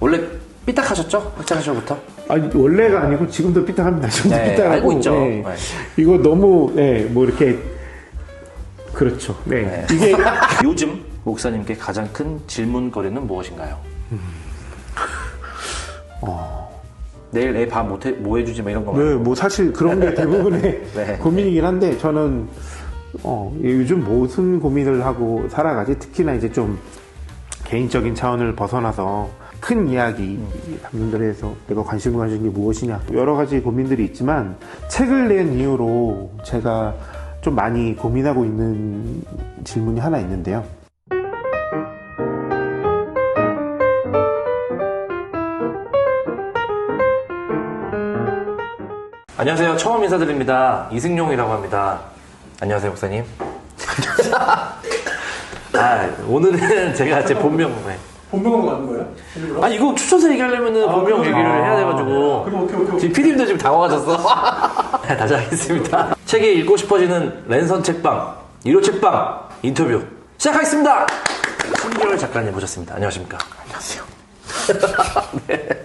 원래 삐딱하셨죠? 학창 시절부터? 아니 원래가 아니고 지금도 삐딱합니다. 지금도 네, 삐딱하고 알고 있죠. 네. 네. 이거 너무 네, 뭐 이렇게 그렇죠. 네. 이게 요즘 목사님께 가장 큰 질문거리는 무엇인가요? 내일 애 밥 못 해 뭐 해주지 뭐 이런 거 네, 뭐 사실 그런 게 대부분의 네. 고민이긴 한데 저는 어, 요즘 무슨 고민을 하고 살아가지 특히나 이제 좀 개인적인 차원을 벗어나서 큰 이야기 담론들에서 내가 관심 가진 게 무엇이냐 여러 가지 고민들이 있지만 책을 낸 이후로 제가 좀 많이 고민하고 있는 질문이 하나 있는데요. 안녕하세요. 처음 인사드립니다. 이승용이라고 합니다. 안녕하세요, 목사님. 아, 오늘은 제가 제 본명. 네. 본명으로 가는 거예요? 일부러? 아, 이거 추천서 얘기하려면은 본명 그래요? 얘기를 해야 돼가지고. 그럼 오케이, 오케이, 오케이. 지금 PD님도 지금 당황하셨어. 네, 다시 하겠습니다. 책이 읽고 싶어지는 랜선 책방, 1호 책방 인터뷰 시작하겠습니다. 신기열 작가님 모셨습니다. 안녕하십니까. 안녕하세요.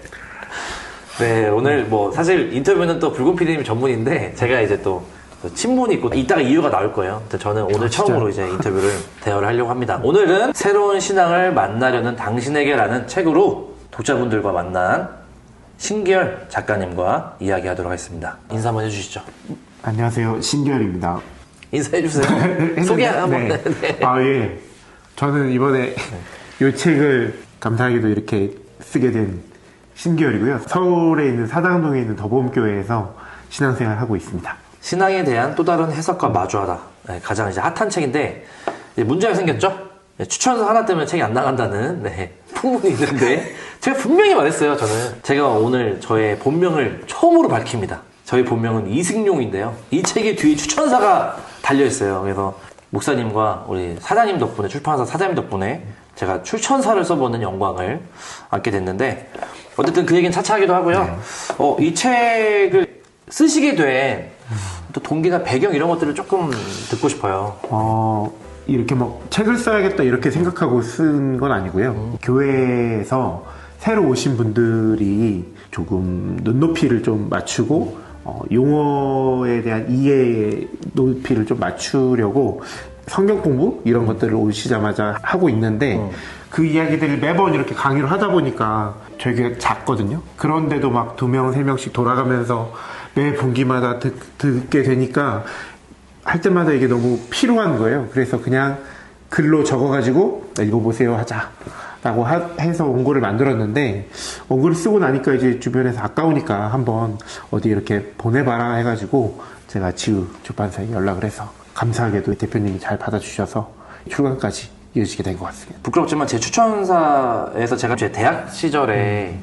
네, 오늘 뭐 사실 인터뷰는 또 붉은 PD님 전문인데 제가 이제 또 친분이 있고 이따가 이유가 나올 거예요. 근데 저는 오늘 처음으로 이제 인터뷰를 대화를 하려고 합니다. 오늘은 새로운 신앙을 만나려는 당신에게라는 책으로 독자분들과 만난 신기열 작가님과 이야기하도록 하겠습니다. 인사 한번 해주시죠. 안녕하세요. 신결입니다. 인사해주세요. 소개 한번. 네. 네. 아, 예. 저는 이번에 이 책을 감사하게도 이렇게 쓰게 된 신기열이고요. 서울에 있는 사당동에 있는 더봄교회에서 신앙생활 하고 있습니다. 신앙에 대한 또 다른 해석과 마주하다. 네, 가장 이제 핫한 책인데 이제 문제가 생겼죠. 네, 추천서 하나 때문에 책이 안 나간다는 네, 풍문이 있는데 제가 분명히 말했어요. 저는 제가 오늘 저의 본명을 처음으로 밝힙니다. 저희 본명은 이승용인데요. 이 책의 뒤에 추천사가 달려 있어요. 그래서 목사님과 우리 사장님 덕분에 출판사 사장님 덕분에 제가 출천사를 써보는 영광을 얻게 됐는데 어쨌든 그 얘기는 차차 하기도 하고요. 어, 이 책을 쓰시게 된 또 동기나 배경 이런 것들을 조금 듣고 싶어요. 어, 이렇게 뭐 책을 써야겠다 이렇게 생각하고 쓴 건 아니고요. 교회에서 새로 오신 분들이 조금 눈높이를 좀 맞추고 어, 용어에 대한 이해 높이를 좀 맞추려고 성경 공부 이런 것들을 오시자마자 하고 있는데 그 이야기들을 매번 이렇게 강의를 하다 보니까 되게 작거든요. 그런데도 막 두 명, 세 명씩 돌아가면서 매 분기마다 듣, 듣게 되니까 할 때마다 이게 너무 필요한 거예요. 그래서 그냥 글로 적어가지고 읽어보세요 하자. 라고 하- 해서 원고를 만들었는데 원고를 쓰고 나니까 이제 주변에서 아까우니까 한번 어디 이렇게 보내봐라 해가지고 제가 지우 출판사에 연락을 해서 감사하게도 대표님이 잘 받아주셔서 출간까지 이어지게 된 것 같습니다. 부끄럽지만 제 추천사에서 제가 제 대학 시절에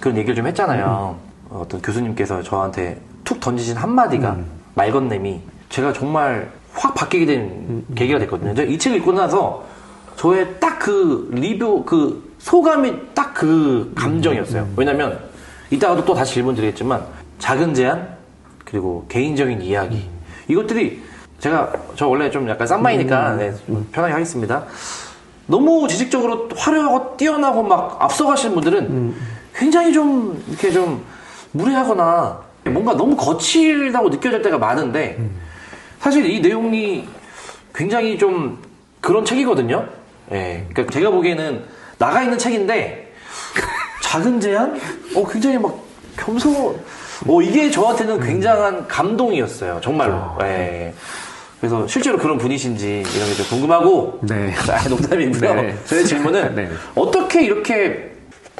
그런 얘기를 좀 했잖아요. 어떤 교수님께서 저한테 툭 던지신 한마디가 말 건네미 제가 정말 확 바뀌게 된 계기가 됐거든요. 제가 이 책을 읽고 나서 저의 딱 그 리뷰 그 소감이 딱 그 감정이었어요. 왜냐면 이따가도 또 다시 질문 드리겠지만 작은 제안 그리고 개인적인 이야기. 이것들이 제가 저 원래 좀 약간 쌈마이니까 네, 좀 편하게 하겠습니다. 너무 지식적으로 화려하고 뛰어나고 막 앞서가시는 분들은 굉장히 좀 이렇게 좀 무례하거나 뭔가 너무 거칠다고 느껴질 때가 많은데 사실 이 내용이 굉장히 좀 그런 책이거든요. 예. 그러니까 제가 보기에는 나가 있는 책인데 작은 제안? 어, 굉장히 막 겸손. 어, 이게 저한테는 굉장한 감동이었어요. 정말로. 예. 그래서 실제로 그런 분이신지 이런 게 좀 궁금하고. 네. 아, 농담이고요. 네. 저의 질문은 네. 어떻게 이렇게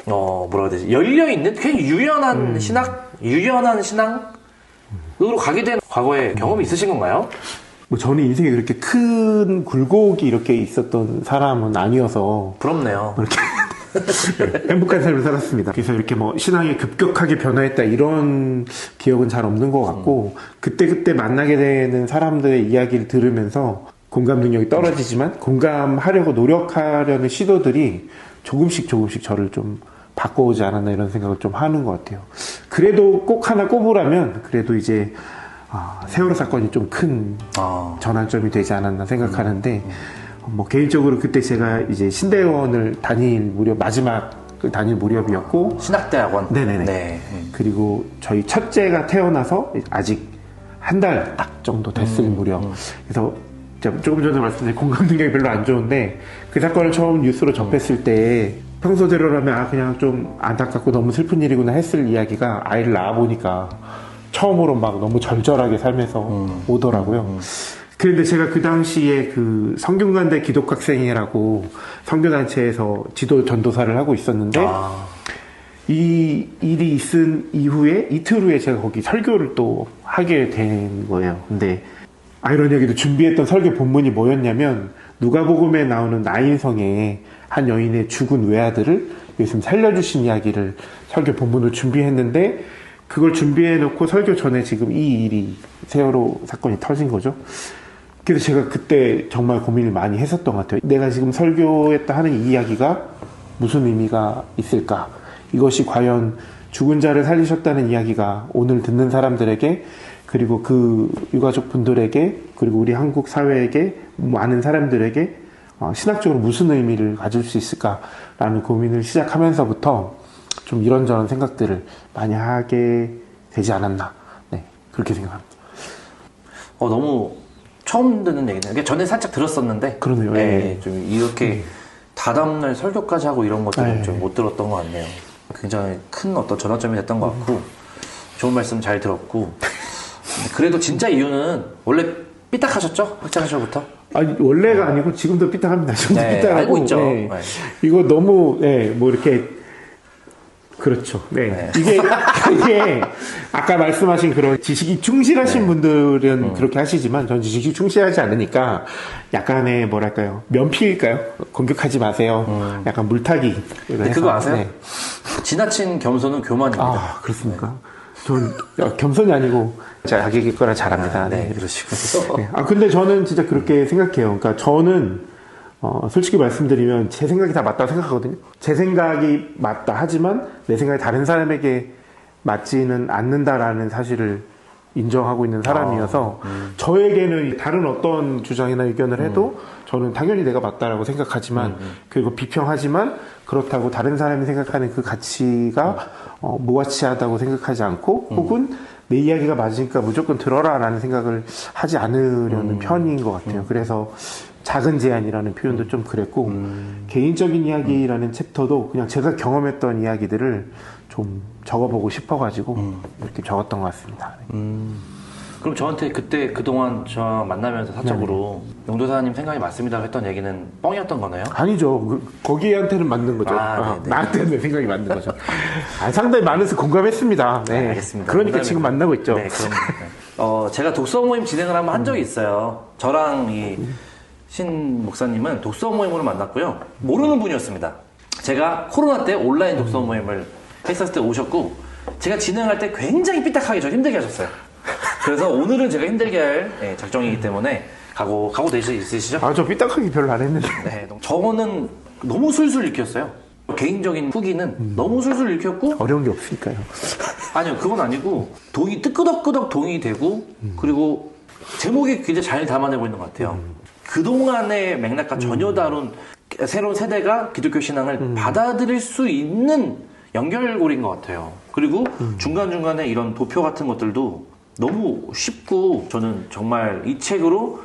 어 뭐라 해야 되지 열려 있는 굉장히 유연한 음. 신학 유연한 신앙으로 가게 된 과거에 경험이 있으신 건가요? 뭐 저는 인생에 그렇게 큰 굴곡이 이렇게 있었던 사람은 아니어서 부럽네요. 이렇게 행복한 삶을 살았습니다. 그래서 이렇게 뭐 신앙이 급격하게 변화했다 이런 기억은 잘 없는 것 같고 그때 그때 만나게 되는 사람들의 이야기를 들으면서 공감 능력이 떨어지지만 공감하려고 노력하려는 시도들이 조금씩 조금씩 저를 좀 바꿔오지 않았나 이런 생각을 좀 하는 것 같아요. 그래도 꼭 하나 꼽으라면 그래도 이제 아, 세월호 사건이 좀큰 아, 전환점이 되지 않았나 생각하는데 뭐 개인적으로 그때 제가 이제 신대원을 다닐 무렵 마지막 그 다닐 무렵이었고 신학대학원. 네네네. 네. 그리고 저희 첫째가 태어나서 아직 한 달 딱 정도 됐을 음, 무렵. 그래서 제가 조금 전에 말씀드린 공감 능력이 별로 안 좋은데 그 사건을 처음 뉴스로 접했을 때 평소대로라면 아 그냥 좀 안타깝고 너무 슬픈 일이구나 했을 이야기가 아이를 낳아 보니까 처음으로 막 너무 절절하게 삶에서 음. 오더라고요. 그런데 제가 그 당시에 그 성균관대 기독학생회라고 성교단체에서 지도 전도사를 하고 있었는데 아, 이 일이 있은 이후에 이틀 후에 제가 거기 설교를 또 하게 된 거예요. 근데 아이러니하게도 준비했던 설교 본문이 뭐였냐면 누가복음에 나오는 나인성의 한 여인의 죽은 외아들을 예수님 살려주신 이야기를 설교 본문을 준비했는데 그걸 준비해 놓고 설교 전에 지금 이 일이 세월호 사건이 터진 거죠. 그래서 제가 그때 정말 고민을 많이 했었던 것 같아요. 내가 지금 설교했다 하는 이 이야기가 무슨 의미가 있을까? 이것이 과연 죽은 자를 살리셨다는 이야기가 오늘 듣는 사람들에게 그리고 그 유가족 분들에게 그리고 우리 한국 사회에게 많은 사람들에게 어, 신학적으로 무슨 의미를 가질 수 있을까라는 고민을 시작하면서부터 좀 이런저런 생각들을 많이 하게 되지 않았나. 네, 그렇게 생각합니다. 어, 너무 처음 듣는 얘기네요. 전에 살짝 들었었는데. 그러네요. 예, 예. 좀 이렇게 다다음날 설교까지 하고 이런 것들은 예. 좀못 들었던 것 같네요. 굉장히 큰 어떤 전환점이 됐던 것 같고, 좋은 말씀 잘 들었고. 그래도 진짜 이유는 원래 삐딱하셨죠? 학창시절부터? 아니 원래가 아니고 지금도 삐딱합니다. 지금도 네, 삐딱하고 알고 있죠. 네. 네. 이거 너무 네, 뭐 이렇게 그렇죠. 네. 네. 이게 이게 아까 말씀하신 그런 지식이 충실하신 네. 분들은 음. 그렇게 하시지만 전 지식이 충실하지 않으니까 약간의 뭐랄까요 면피일까요? 공격하지 마세요. 약간 물타기. 음. 그거 아세요? 네. 지나친 겸손은 교만입니다. 아 그렇습니까? 전 야, 겸손이 아니고 자기 객거라 잘합니다. 네, 네. 그러시고. 네. 아 근데 저는 진짜 그렇게 생각해요. 그러니까 저는 어, 솔직히 말씀드리면 제 생각이 다 맞다고 생각하거든요. 제 생각이 맞다 하지만 내 생각이 다른 사람에게 맞지는 않는다라는 사실을 인정하고 있는 사람이어서 저에게는 다른 어떤 주장이나 의견을 해도 저는 당연히 내가 맞다라고 생각하지만 그리고 비평하지만 그렇다고 다른 사람이 생각하는 그 가치가 어, 무가치하다고 생각하지 않고 혹은 내 이야기가 맞으니까 무조건 들어라라는 생각을 하지 않으려는 편인 것 같아요. 그래서 작은 제안이라는 표현도 좀 그랬고 개인적인 이야기라는 챕터도 그냥 제가 경험했던 이야기들을 좀 적어보고 싶어가지고 이렇게 적었던 것 같습니다. 네. 그럼 저한테 그때 그동안 저 만나면서 사적으로 용도사님 생각이 맞습니다 했던 얘기는 뻥이었던 거네요? 아니죠. 그, 거기한테는 맞는 거죠. 아, 아, 네네. 나한테는 내 생각이 맞는 거죠. 아, 상당히 수 공감했습니다. 네. 네, 알겠습니다. 그러니까. 지금 만나고 있죠. 네, 그럼. 어, 제가 독서 모임 진행을 한번 한 적이 있어요. 저랑 이 신 목사님은 독서 모임으로 만났고요. 모르는 분이었습니다. 제가 코로나 때 온라인 독서 모임을 했었을 때 오셨고, 제가 진행할 때 굉장히 삐딱하게 저 힘들게 하셨어요. 그래서 오늘은 제가 힘들게 할 예, 작정이기 때문에 각오, 각오 되시, 있으시죠? 아, 저 삐딱하기 별로 안 했는데. 네, 저는 너무 술술 읽혔어요. 개인적인 후기는 너무 술술 읽혔고, 어려운 게 없으니까요. 아니요, 그건 아니고 동이 뜨끄덕끄덕 동이 되고 그리고 제목이 굉장히 잘 담아내고 있는 것 같아요. 그 동안의 맥락과 전혀 다른 새로운 세대가 기독교 신앙을 받아들일 수 있는 연결고리인 것 같아요. 그리고 중간 중간에 이런 도표 같은 것들도 너무 쉽고 저는 정말 이 책으로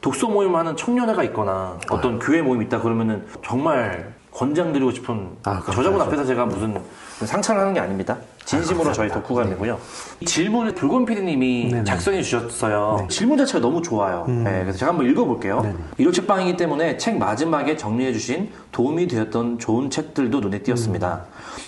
독서 모임 하는 청년회가 있거나 어떤 교회 모임 있다 그러면은 정말 권장드리고 싶은 아. 저자분 앞에서 제가 무슨 상처를 하는 게 아닙니다. 진심으로 저희 덕후관이고요. 이 질문을 불곤 PD님이 네네. 작성해 주셨어요. 질문 자체가 너무 좋아요. 네, 그래서 제가 한번 읽어볼게요. 일요 책방이기 때문에 책 마지막에 정리해 주신 도움이 되었던 좋은 책들도 눈에 띄었습니다.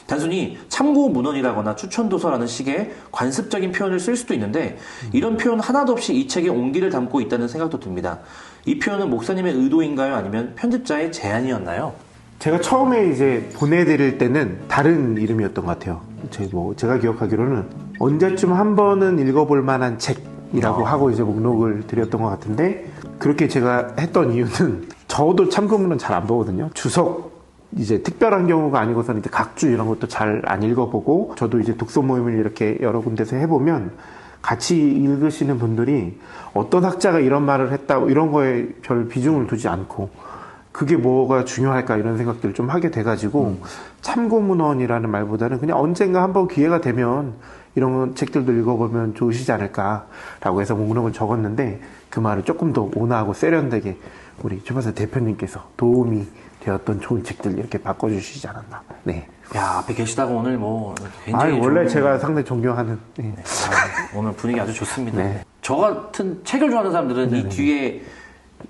단순히 참고 문헌이라거나 추천 도서라는 식의 관습적인 표현을 쓸 수도 있는데 이런 표현 하나도 없이 이 책의 온기를 담고 있다는 생각도 듭니다. 이 표현은 목사님의 의도인가요? 아니면 편집자의 제안이었나요? 제가 처음에 이제 보내드릴 때는 다른 이름이었던 것 같아요. 제 뭐, 제가 기억하기로는 언제쯤 한 번은 읽어볼 만한 책이라고 하고 이제 목록을 드렸던 것 같은데 그렇게 제가 했던 이유는 저도 참고문은 잘 안 보거든요. 주석 이제 특별한 경우가 아니고서는 이제 각주 이런 것도 잘 안 읽어보고 저도 이제 독서 모임을 이렇게 여러 군데서 해보면 같이 읽으시는 분들이 어떤 학자가 이런 말을 했다고 이런 거에 별 비중을 두지 않고 그게 뭐가 중요할까 이런 생각들을 좀 하게 돼가지고 참고문헌이라는 말보다는 그냥 언젠가 한번 기회가 되면 이런 책들도 읽어보면 좋으시지 않을까라고 해서 목록을 적었는데 그 말을 조금 더 온화하고 세련되게 우리 최박사 대표님께서 도움이 되었던 좋은 책들 이렇게 바꿔주시지 않았나. 네. 야 앞에 계시다가 오늘 뭐 굉장히 아 원래 제가 상당히 존경하는. 네. 아, 오늘 분위기 아주 좋습니다. 네. 저 같은 책을 좋아하는 사람들은 이 뒤에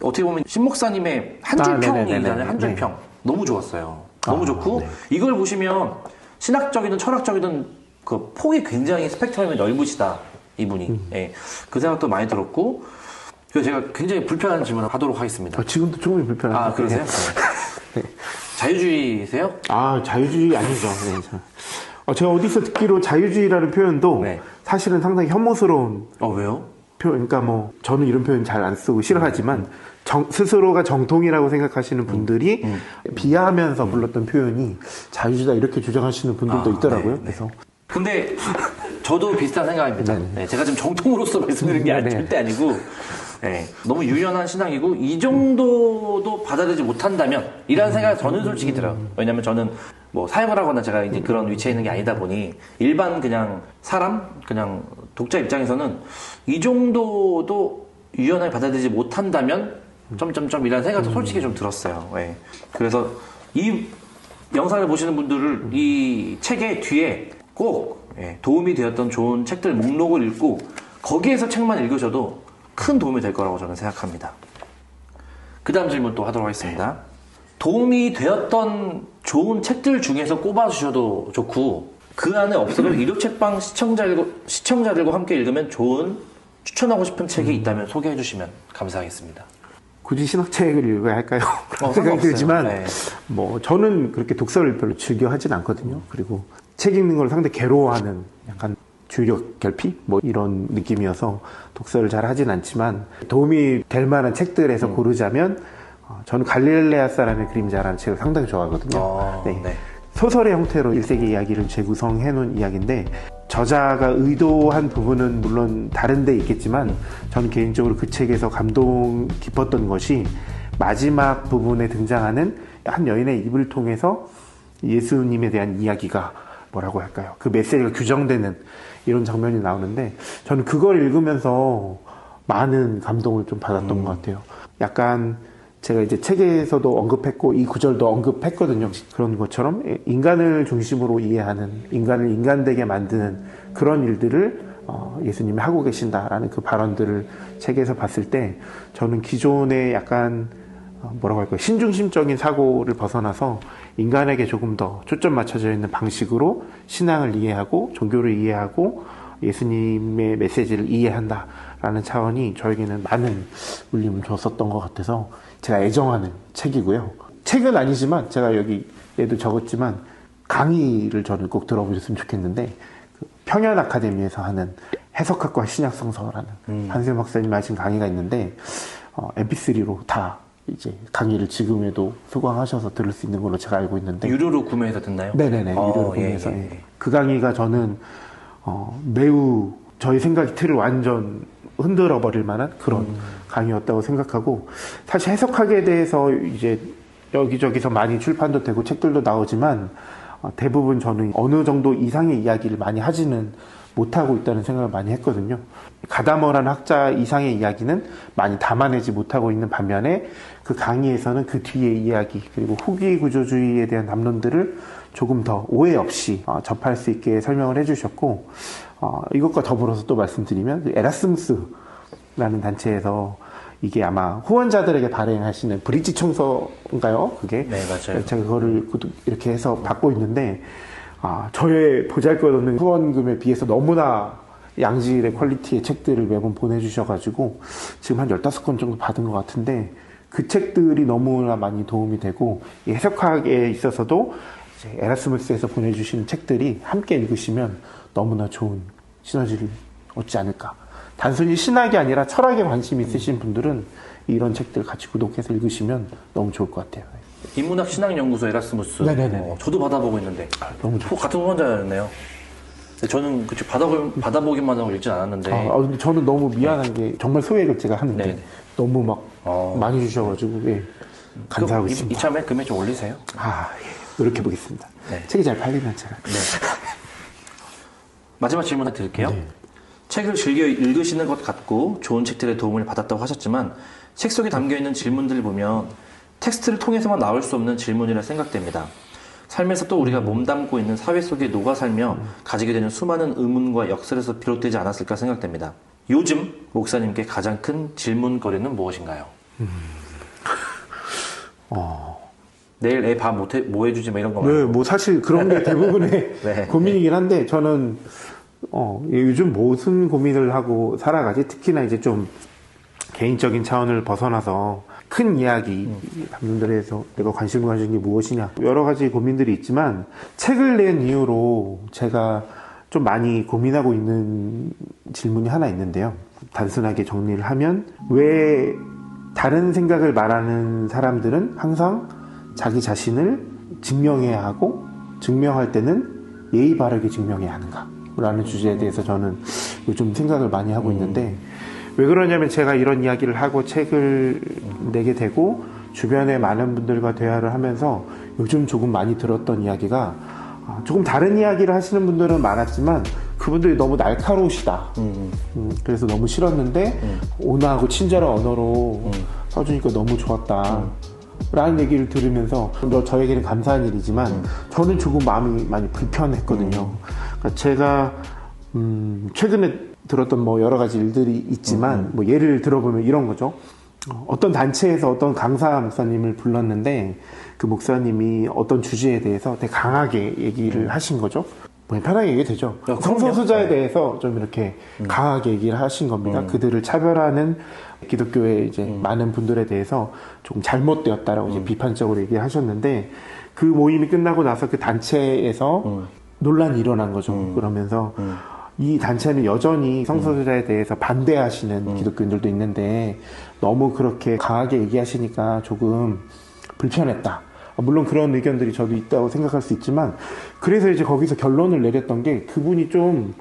어떻게 보면 신 목사님의 한줄 아, 네네네네. 평이잖아요. 한줄 네. 평. 너무 좋았어요. 너무 아, 좋고 네. 이걸 보시면 신학적이든 철학적이든 그 폭이 굉장히 스펙트럼이 넓으시다 이분이. 음. 예. 그 생각도 많이 들었고 그래서 제가 굉장히 불편한 질문을 하도록 하겠습니다. 어, 지금도 조금 불편한데. 아 그러세요? 네. 자유주의세요? 아 자유주의 아니죠. 네, 저. 어, 제가 어디서 듣기로 자유주의라는 표현도 네. 사실은 상당히 혐오스러운 어 왜요? 표현. 그러니까 뭐 저는 이런 표현 잘 안 쓰고 싫어하지만 정- 스스로가 정통이라고 생각하시는 분들이 음. 비하하면서 불렀던 표현이 자유주의다 이렇게 주장하시는 분들도 아, 있더라고요. 네, 네. 그래서 근데 저도 비슷한 생각입니다. 네네. 네, 제가 지금 정통으로서 말씀드리는 게 아니-. 절대 아니고 네, 너무 유연한 신앙이고 이 정도도 받아들이지 못한다면 이라는 생각이 저는 솔직히 들어요. 왜냐면 저는 뭐 사역을 하거나 제가 이제 그런 위치에 있는 게 아니다 보니 일반 그냥 사람 그냥 독자 입장에서는 이 정도도 유연하게 받아들이지 못한다면 점점점 이라는 생각도 솔직히 좀 들었어요. 예. 그래서 이 영상을 보시는 분들을 이 책의 뒤에 꼭 예, 도움이 되었던 좋은 책들 목록을 읽고 거기에서 책만 읽으셔도 큰 도움이 될 거라고 저는 생각합니다. 그 다음 질문 또 하도록 하겠습니다. 도움이 되었던 좋은 책들 중에서 꼽아주셔도 좋고 그 안에 없어도 일요 책방 시청자들과, 시청자들과 함께 읽으면 좋은 추천하고 싶은 책이 있다면 소개해 주시면 감사하겠습니다. 굳이 신학책을 읽어야 할까요? 어, 생각이. 들지만 네. 뭐 저는 그렇게 독서를 별로 즐겨 하진 않거든요. 그리고 책 읽는 걸 상당히 괴로워하는 약간 주의력 결핍 뭐 이런 느낌이어서 독서를 잘 하진 않지만 도움이 될 만한 책들에서 음. 고르자면 어, 저는 갈릴레아 사람의 그림자라는 책을 상당히 좋아하거든요. 어, 네. 소설의 형태로 1세기 이야기를 재구성해 놓은 이야기인데 저자가 의도한 부분은 물론 다른 데 있겠지만 저는 개인적으로 그 책에서 감동 깊었던 것이 마지막 부분에 등장하는 한 여인의 입을 통해서 예수님에 대한 이야기가 뭐라고 할까요? 그 메시지가 규정되는 이런 장면이 나오는데 저는 그걸 읽으면서 많은 감동을 좀 받았던 것 같아요. 약간 제가 이제 책에서도 언급했고 이 구절도 언급했거든요. 그런 것처럼 인간을 중심으로 이해하는 인간을 인간되게 만드는 그런 일들을 어, 예수님이 하고 계신다라는 그 발언들을 책에서 봤을 때 저는 기존의 약간 어, 뭐라고 할까요? 신중심적인 사고를 벗어나서 인간에게 조금 더 초점 맞춰져 있는 방식으로 신앙을 이해하고 종교를 이해하고 예수님의 메시지를 이해한다 라는 차원이 저에게는 많은 울림을 줬었던 것 같아서 제가 애정하는 책이고요. 책은 아니지만 제가 여기에도 적었지만 강의를 저는 꼭 들어보셨으면 좋겠는데 그 평현 아카데미에서 하는 해석학과 신약성서라는 한세영 박사님 하신 강의가 있는데 어, MP3로 다 이제 강의를 지금에도 수강하셔서 들을 수 있는 걸로 제가 알고 있는데 유료로 구매해서 듣나요? 네네네 어, 유료로 예, 보면서 예, 예. 예. 그 강의가 저는 어, 매우 저희 생각 틀을 완전 흔들어 버릴 만한 그런 음. 강의였다고 생각하고 사실 해석학에 대해서 이제 여기저기서 많이 출판도 되고 책들도 나오지만 어, 대부분 저는 어느 정도 이상의 이야기를 많이 하지는 못하고 있다는 생각을 많이 했거든요. 가다머라는 학자 이상의 이야기는 많이 담아내지 못하고 있는 반면에 그 강의에서는 그 뒤의 이야기 그리고 후기 구조주의에 대한 담론들을 조금 더 오해 없이 어, 접할 수 있게 설명을 해주셨고 어, 이것과 더불어서 또 말씀드리면 그 에라스무스라는 단체에서 이게 아마 후원자들에게 발행하시는 브릿지 청소인가요? 그게 네, 맞아요. 제가 그거를 이렇게 해서 받고 있는데 아, 저의 보잘것없는 후원금에 비해서 너무나 양질의 퀄리티의 책들을 매번 보내주셔가지고 지금 한 15권 정도 받은 것 같은데 그 책들이 너무나 많이 도움이 되고 이 해석학에 있어서도 에라스무스에서 보내주시는 책들이 함께 읽으시면 너무나 좋은 시너지를 얻지 않을까. 단순히 신학이 아니라 철학에 관심 있으신 분들은 이런 책들 같이 구독해서 읽으시면 너무 좋을 것 같아요. 인문학 신학연구소 에라스무스. 네네네. 어, 저도 받아보고 있는데. 너무 후- 같은 후원자였네요. 저는 그치 받아보, 받아보기만 하고 읽진 않았는데. 아, 아, 근데 저는 너무 미안한 게 정말 소액을 제가 하는데 네네. 너무 막 어. 많이 주셔가지고 예. 감사하고 그, 이- 있습니다. 이 참에 금액 좀 올리세요. 아, 예. 노력해 보겠습니다. 네. 책이 잘 팔리면 제가. 마지막 질문 하나 드릴게요. 네. 책을 즐겨 읽으시는 것 같고 좋은 책들의 도움을 받았다고 하셨지만 책 속에 담겨 있는 질문들을 보면 텍스트를 통해서만 나올 수 없는 질문이라 생각됩니다. 삶에서 또 우리가 몸담고 있는 사회 속에 녹아 살며 가지게 되는 수많은 의문과 역설에서 비롯되지 않았을까 생각됩니다. 요즘 목사님께 가장 큰 질문거리는 무엇인가요? 내일 애밥 못해 뭐 해주지 뭐 이런 거 네, 뭐 사실 그런 게 대부분의 네. 고민이긴 한데 저는 어, 요즘 무슨 고민을 하고 살아가지? 특히나 이제 좀 개인적인 차원을 벗어나서 큰 이야기 담론들에서 내가 관심을 가진 게 무엇이냐 여러 가지 고민들이 있지만 책을 낸 이후로 제가 좀 많이 고민하고 있는 질문이 하나 있는데요. 단순하게 정리를 하면 왜 다른 생각을 말하는 사람들은 항상 자기 자신을 증명해야 하고 증명할 때는 예의 바르게 증명해야 하는가 라는 주제에 대해서 저는 요즘 생각을 많이 하고 있는데 왜 그러냐면 제가 이런 이야기를 하고 책을 내게 되고 주변에 많은 분들과 대화를 하면서 요즘 조금 많이 들었던 이야기가 아, 조금 다른 이야기를 하시는 분들은 많았지만 그분들이 너무 날카로우시다. 음, 그래서 너무 싫었는데 온화하고 친절한 언어로 써주니까 너무 좋았다. 라는 얘기를 들으면서 너 저에게는 감사한 일이지만 저는 조금 마음이 많이 불편했거든요. 그러니까 제가 음, 최근에 들었던 뭐 여러 가지 일들이 있지만 뭐 예를 들어보면 이런 거죠. 어, 어떤 단체에서 어떤 강사 목사님을 불렀는데 그 목사님이 어떤 주제에 대해서 되게 강하게 얘기를 하신 거죠. 뭐 편하게 얘기해도 되죠. 야, 그럼요. 성소수자에 대해서 좀 이렇게 강하게 얘기를 하신 겁니다. 그들을 차별하는 기독교의 이제 많은 분들에 대해서 조금 잘못되었다라고 이제 비판적으로 얘기하셨는데 그 모임이 끝나고 나서 그 단체에서 논란이 일어난 거죠. 그러면서 이 단체는 여전히 성소수자에 대해서 반대하시는 기독교인들도 있는데 너무 그렇게 강하게 얘기하시니까 조금 불편했다. 물론 그런 의견들이 저도 있다고 생각할 수 있지만 그래서 이제 거기서 결론을 내렸던 게 그분이 좀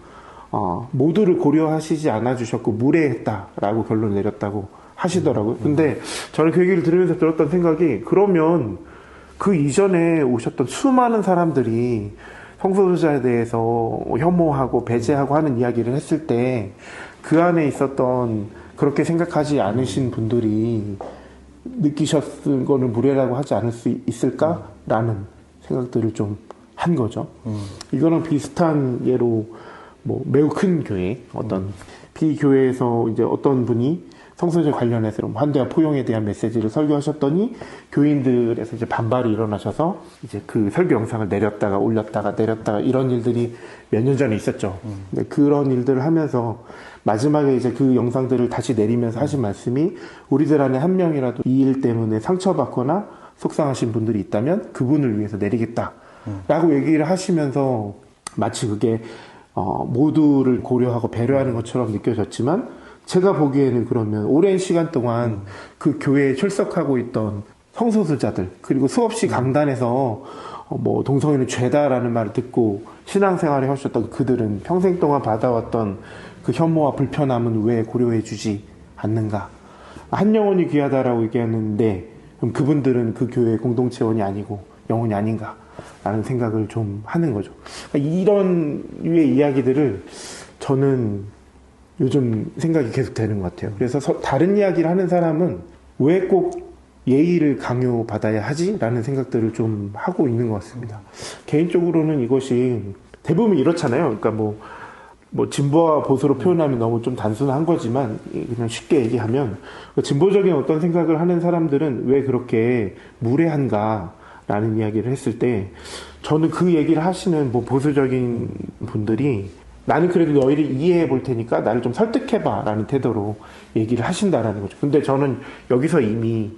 어, 모두를 고려하시지 않아 주셨고 무례했다라고 결론을 내렸다고 하시더라고요. 근데 저는 그 얘기를 들으면서 들었던 생각이 그러면 그 이전에 오셨던 수많은 사람들이 성소수자에 대해서 혐오하고 배제하고 하는 이야기를 했을 때 그 안에 있었던 그렇게 생각하지 않으신 분들이 느끼셨을 거는 무례라고 하지 않을 수 있을까라는 생각들을 좀 한 거죠. 이거랑 비슷한 예로 뭐 매우 큰 교회 어떤 비교회에서 이제 어떤 분이 성소재 관련해서 좀 환대와 포용에 대한 메시지를 설교하셨더니 교인들에서 이제 반발이 일어나셔서 이제 그 설교 영상을 내렸다가 올렸다가 내렸다가 이런 일들이 몇 년 전에 있었죠. 근데 그런 일들을 하면서 마지막에 이제 그 영상들을 다시 내리면서 하신 말씀이 우리들 안에 한 명이라도 이 일 때문에 상처받거나 속상하신 분들이 있다면 그분을 위해서 내리겠다. 라고 얘기를 하시면서 마치 그게 어, 모두를 고려하고 배려하는 것처럼 느껴졌지만 제가 보기에는 그러면 오랜 시간 동안 그 교회에 출석하고 있던 성소수자들 그리고 수없이 강단에서 어, 뭐 동성애는 죄다라는 말을 듣고 신앙생활을 하셨던 그들은 평생 동안 받아왔던 그 혐오와 불편함은 왜 고려해주지 않는가? 한 영혼이 귀하다라고 얘기하는데 그럼 그분들은 그 교회 공동체원이 아니고 영혼이 아닌가? 라는 생각을 좀 하는 거죠. 그러니까 이런 류의 이야기들을 저는 요즘 생각이 계속 되는 것 같아요. 그래서 서- 다른 이야기를 하는 사람은 왜 꼭 예의를 강요받아야 하지? 라는 생각들을 좀 하고 있는 것 같습니다. 개인적으로는 이것이 대부분 이렇잖아요. 그러니까 뭐, 뭐, 진보와 보수로 표현하면 너무 좀 단순한 거지만, 그냥 쉽게 얘기하면, 그 진보적인 어떤 생각을 하는 사람들은 왜 그렇게 무례한가? 라는 이야기를 했을 때, 저는 그 얘기를 하시는 뭐 보수적인 분들이 나는 그래도 너희를 이해해 볼 테니까 나를 좀 설득해 봐 라는 태도로 얘기를 하신다라는 거죠. 근데 저는 여기서 이미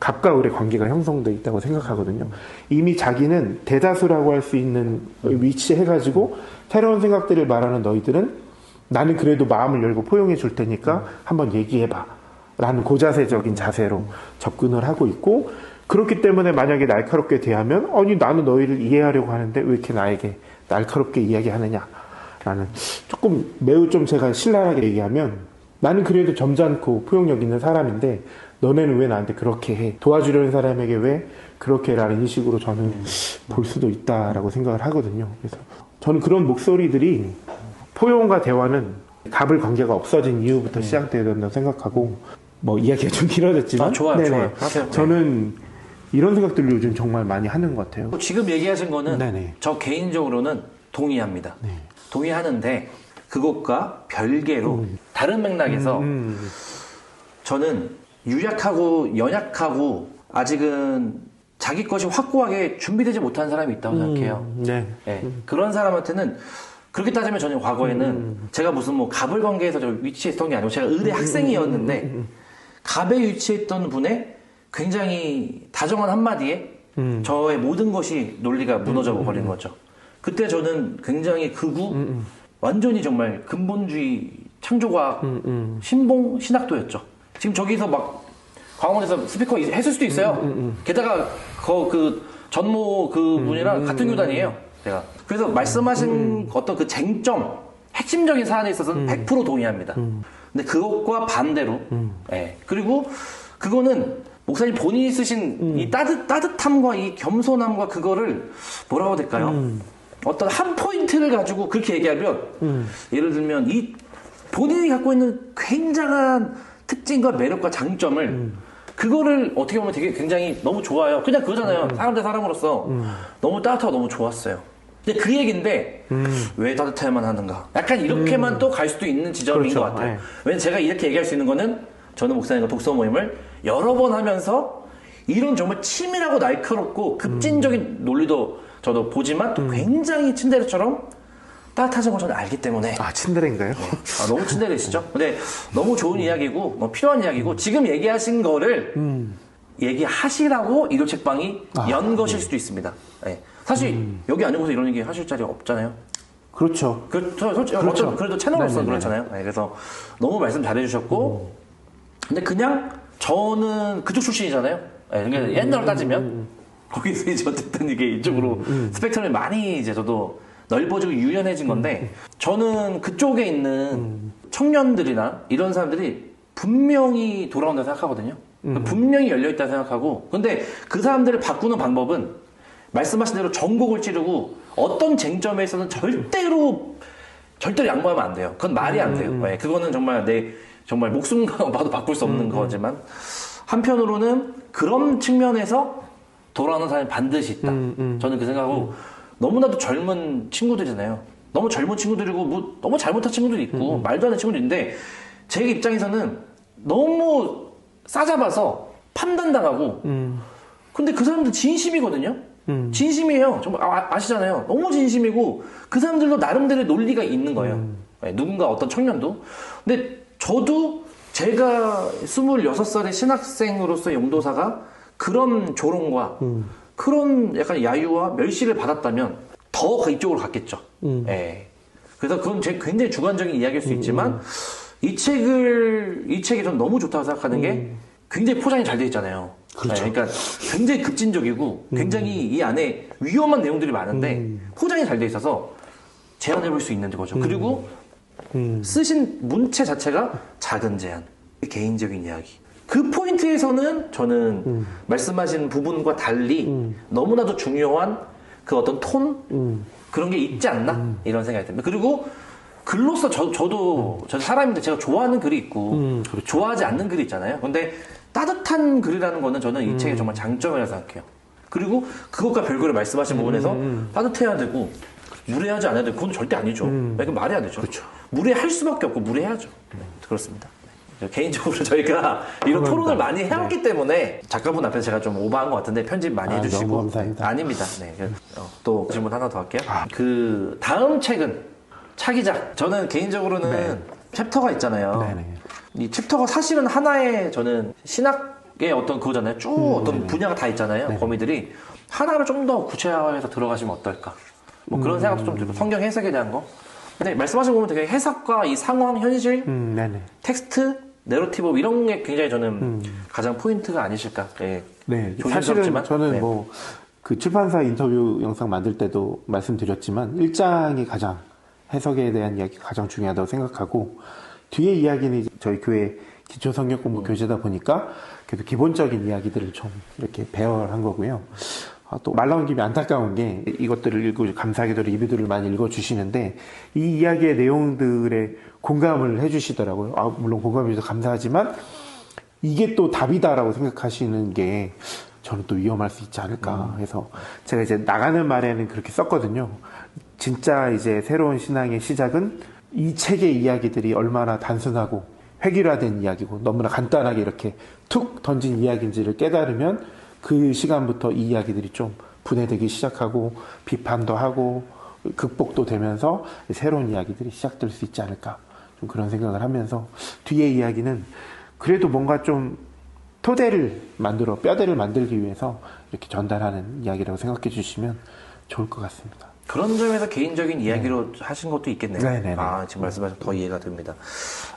갑과 을의 관계가 형성돼 있다고 생각하거든요. 이미 자기는 대다수라고 할 수 있는 위치에 해가지고 새로운 생각들을 말하는 너희들은 나는 그래도 마음을 열고 포용해 줄 테니까 한번 얘기해 봐. 라는 고자세적인 자세로 접근을 하고 있고 그렇기 때문에 만약에 날카롭게 대하면 아니 나는 너희를 이해하려고 하는데 왜 이렇게 나에게 날카롭게 이야기하느냐 라는 조금 매우 좀 제가 신랄하게 얘기하면 나는 그래도 점잖고 포용력 있는 사람인데 너네는 왜 나한테 그렇게 해? 도와주려는 사람에게 왜 그렇게 해라는 식으로 저는 볼 수도 있다라고 생각을 하거든요. 그래서 저는 그런 목소리들이 포용과 대화는 갑을 관계가 없어진 이후부터 시작돼야 된다고 생각하고 뭐 이야기가 좀 길어졌지만 아, 좋아요, 네네. 좋아요. 저는 이런 생각들을 요즘 정말 많이 하는 것 같아요. 지금 얘기하신 거는 네네. 저 개인적으로는 동의합니다. 네. 동의하는데 그것과 별개로 다른 맥락에서 음, 저는 유약하고 연약하고 아직은 자기 것이 확고하게 준비되지 못한 사람이 있다고 생각해요. 네. 예, 그런 사람한테는 그렇게 따지면 저는 과거에는 음. 제가 무슨 뭐 갑을 관계에서 저 위치했던 게 아니고 제가 의대 음, 학생이었는데 갑에 위치했던 분의 굉장히 다정한 한마디에 음. 저의 모든 것이 논리가 무너져 버린 거죠. 그때 저는 굉장히 극우, 완전히 정말 근본주의 창조과학, 음, 신봉 신학도였죠. 지금 저기서 막 광화문에서 스피커 했을 수도 있어요. 게다가 그, 그 전모 그 분이랑 같은 교단이에요. 제가. 그래서 말씀하신 어떤 그 쟁점, 핵심적인 사안에 있어서는 100% 동의합니다. 근데 그것과 반대로, 예. 그리고 그거는 목사님 본인이 쓰신 이 따뜻, 따뜻함과 이 겸손함과 그거를 뭐라고 해야 될까요? 어떤 한 포인트를 가지고 그렇게 얘기하면, 예를 들면 이 본인이 갖고 있는 굉장한 특징과 매력과 장점을 그거를 어떻게 보면 되게 굉장히 너무 좋아요. 그냥 그거잖아요. 사람 대 사람으로서 너무 따뜻하고 너무 좋았어요. 근데 그 얘기인데 왜 따뜻해야만 하는가? 약간 이렇게만 또갈 수도 있는 지점인 그렇죠. 것 같아요. 네. 왜냐면 제가 이렇게 얘기할 수 있는 거는 저는 목사님과 독서 모임을 여러 번 하면서 이런 정말 치밀하고 날카롭고 급진적인 논리도 저도 보지만 또 굉장히 친데레처럼 따뜻하신 걸 저는 알기 때문에 아, 친데레인가요? 아, 너무 친절해지죠? 근데 너무 좋은 이야기고, 너무 필요한 이야기고, 지금 얘기하신 거를 얘기하시라고 일요 책방이 연 것일 수도 있습니다. 예. 사실, 여기 아니고서 이런 얘기 하실 자리가 없잖아요. 그렇죠. 그, 저, 솔직히, 그렇죠. 그래도 채널로서. 그렇잖아요. 예, 그래서 너무 말씀 잘해주셨고, 근데 그냥 저는 그쪽 출신이잖아요. 예, 그러니까 옛날로 따지면, 거기서 이제 어쨌든 이게 이쪽으로 스펙트럼이 많이 이제 저도 넓어지고 유연해진 건데, 저는 그쪽에 있는 청년들이나 이런 사람들이 분명히 돌아온다고 생각하거든요. 분명히 열려있다고 생각하고, 근데 그 사람들을 바꾸는 방법은 말씀하신 대로 전곡을 찌르고 어떤 쟁점에 있어서는 절대로 절대로 양보하면 안 돼요. 그건 말이 안 돼요. 네, 그거는 정말 내 정말 목숨과 봐도 바꿀 수 없는 거지만 한편으로는 그런 측면에서 돌아오는 사람이 반드시 있다. 저는 그 생각하고 너무나도 젊은 친구들이잖아요. 너무 젊은 친구들이고 뭐 너무 잘못한 친구들이 있고 말도 안 되는 친구들이 있는데 제 입장에서는 너무 싸잡아서 판단당하고 근데 그 사람들 진심이거든요. 진심이에요. 정말 아, 시잖아요 너무 진심이고 그 사람들도 나름대로의 논리가 있는 거예요. 네, 누군가 어떤 청년도. 근데 저도 제가 26살의 신학생으로서 영도사가 그런 조롱과 그런 약간 야유와 멸시를 받았다면 더 그쪽으로 갔겠죠. 예. 그래서 그건 제 굉장히 주관적인 이야기일 수 있지만 이 책을 이 책이 전 너무 좋다고 생각하는 게 굉장히 포장이 잘 돼 있잖아요. 그렇죠. 네, 그러니까 굉장히 급진적이고 굉장히 이 안에 위험한 내용들이 많은데 포장이 잘 돼 있어서 제안해 볼 수 있는 거죠. 그리고 쓰신 문체 자체가 작은 제안, 개인적인 이야기. 그 포인트에서는 저는 말씀하신 부분과 달리 너무나도 중요한 그 어떤 톤? 그런 게 있지 않나? 이런 생각이 듭니다. 그리고 글로서 저, 저도 저 사람인데 제가 좋아하는 글이 있고 좋아하지 않는 글이 있잖아요. 근데 따뜻한 글이라는 거는 저는 이 책의 정말 장점이라고 생각해요. 그리고 그것과 별거를 말씀하신 부분에서 따뜻해야 되고 무례하지 않아야 되고 그건 절대 아니죠. 이건 말해야 되죠. 무례할 수밖에 없고 무례해야죠. 그렇습니다. 네. 개인적으로 저희가 이런 토론을 많이 해왔기 때문에 작가분 앞에서 제가 좀 오버한 것 같은데 편집 많이 아, 해주시고 감사합니다. 아닙니다. 네. 어, 또 질문 하나 더 할게요. 그 다음 책은 차기작. 저는 개인적으로는 챕터가 있잖아요. 네네. 이 챕터가 사실은 하나의 저는 신학의 어떤 그거잖아요. 쭉 어떤 분야가 다 있잖아요. 범위들이 하나를 좀 더 구체화해서 들어가시면 어떨까. 뭐 그런 생각도 좀 들고 성경 해석에 대한 거. 근데 말씀하신 거 보면 되게 해석과 이 상황, 현실, 음, 네네. 텍스트, 내러티브 이런 게 굉장히 저는 가장 포인트가 아니실까. 예. 네, 사실은. 저는 네. 뭐그 출판사 인터뷰 영상 만들 때도 말씀드렸지만 1장이 가장 해석에 대한 이야기가 가장 중요하다고 생각하고 뒤에 이야기는 저희 교회 기초 성경 공부 교재다 보니까 그래도 기본적인 이야기들을 좀 이렇게 배열한 거고요. 아, 또말 나온 김에 안타까운 게 이것들을 읽고 감사하게도 리뷰들을 많이 읽어주시는데 이 이야기의 내용들에 공감을 해주시더라고요. 아, 물론 공감해 주셔서 감사하지만 이게 또 답이다라고 생각하시는 게 저는 또 위험할 수 있지 않을까 해서 제가 이제 나가는 말에는 그렇게 썼거든요. 진짜 이제 새로운 신앙의 시작은 이 책의 이야기들이 얼마나 단순하고 획일화된 이야기고 너무나 간단하게 이렇게 툭 던진 이야기인지를 깨달으면 그 시간부터 이 이야기들이 좀 분해되기 시작하고 비판도 하고 극복도 되면서 새로운 이야기들이 시작될 수 있지 않을까 좀 그런 생각을 하면서 뒤에 이야기는 그래도 뭔가 좀 토대를 만들어 뼈대를 만들기 위해서 이렇게 전달하는 이야기라고 생각해 주시면 좋을 것 같습니다. 그런 점에서 개인적인 이야기로 하신 것도 있겠네요. 네네네. 아, 지금 말씀하신 더 이해가 됩니다.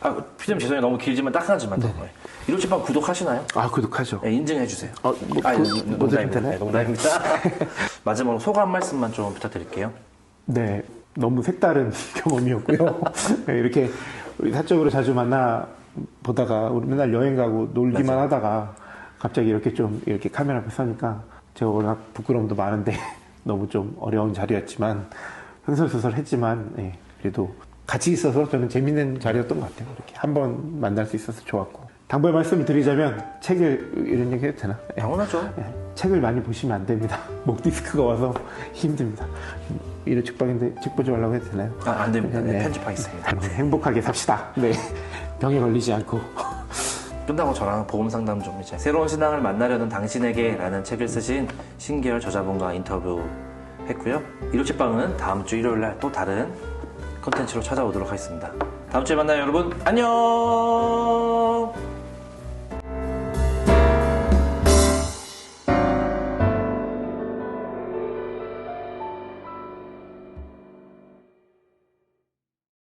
아, 피디님 죄송해요. 너무 길지만 딱 하나만 더. 네. 이로치방 구독하시나요? 아 구독하죠. 네, 인증해주세요. 어, 뭐, 아, 그- 농- 뭐 농담입니다. 네, 농담입니다. 마지막으로 소감 한 말씀만 좀 부탁드릴게요. 네, 너무 색다른 경험이었고요. 네, 이렇게 우리 사적으로 자주 만나 보다가 우리 맨날 여행 가고 놀기만 맞아요. 하다가 갑자기 이렇게 좀 이렇게 카메라 앞에 서니까 제가 워낙 부끄러움도 많은데 너무 좀 어려운 자리였지만 흥설수설 했지만 예, 그래도 같이 있어서 저는 재밌는 자리였던 것 같아요. 이렇게 한 번 만날 수 있어서 좋았고 당부의 말씀을 드리자면 책을 이런 얘기 해도 되나? 예. 당연하죠. 예, 책을 많이 보시면 안 됩니다. 목 디스크가 와서 힘듭니다. 이런 직방인데 책 보지 말라고 해도 되나요? 아, 안 됩니다. 네, 네. 편집하겠습니다. 네, 행복하게 삽시다. 네. 병에 걸리지 않고. 끝나고 저랑 보험 상담 좀 이제 새로운 신앙을 만나려는 당신에게라는 책을 쓰신 신계열 저자분과 인터뷰 했고요. 이로치방은 다음 주 일요일 날 또 다른 컨텐츠로 찾아오도록 하겠습니다. 다음 주에 만나요, 여러분. 안녕!